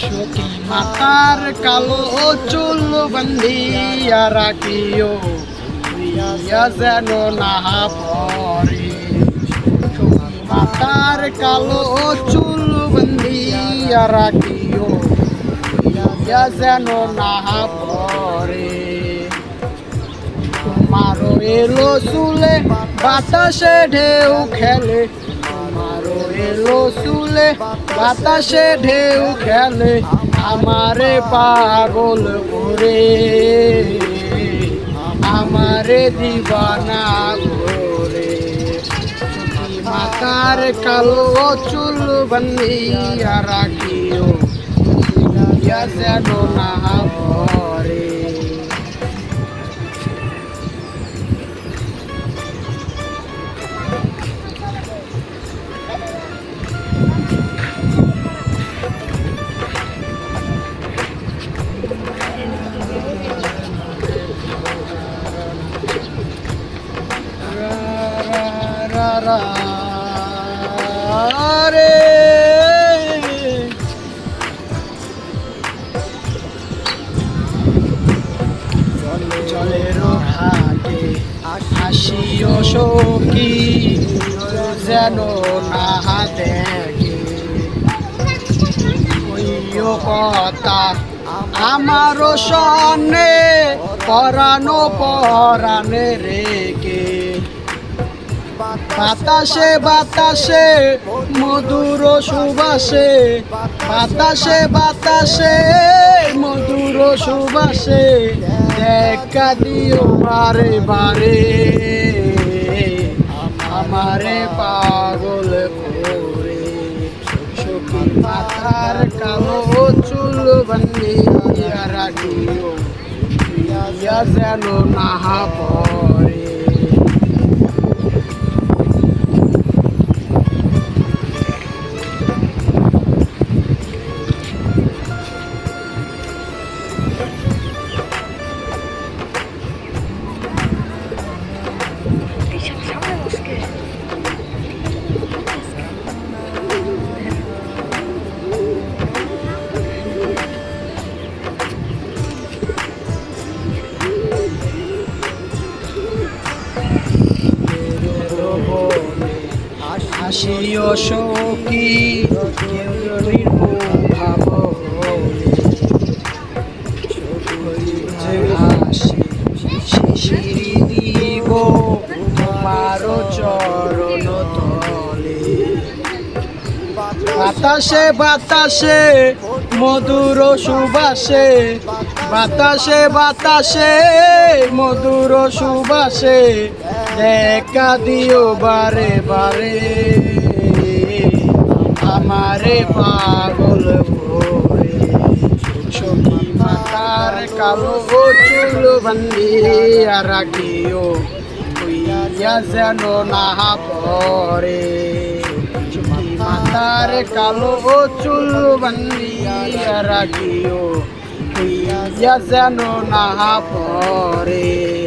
সখী মাতার কালো চুল বন্দিয়া রাখিও ইয়া যেন না পরে মাতার কালো চুল বন্দিয়া রাখিও ইয়া যেন না পরে তোমারও এলো চুলে বাতাসে ঢেউ খেলে চুলে, বাতাসে ঢেউ খেলে আমারে পাগল করে। আমারে দিবানা করে। মাতার কালো চুল বন্দিয়া রাখিও। যেন না জলের ঘাটে আসিও সখী যেন না কথা সনে পরানো পরানে রেগে বাতাসে বাতাসে, মধুর সুবাসে। বাতাসে বাতাসে, মধুর সুবাসে। দেখা দিও বারে বারে। আমারে পাগল করে। সখী মাথার কালো চুল বন্দিয়া রাখিও। যেন না পরে আসিও সখী কেউ ভাব। হাসি শিশিরি দিব তোমার চরণ তলে বাতাসে বাতাসে মধুর সুবাসে বাতাসে বাতাসে, মধুর সুবাসে, দেখা দিও বারে বারে। আমারে পাগল মাতার কালো চুল বন্দিয়া রাখিও যেন না পরে মাতার কালো চুল বন্দিয়া রাখিও যেন না পরে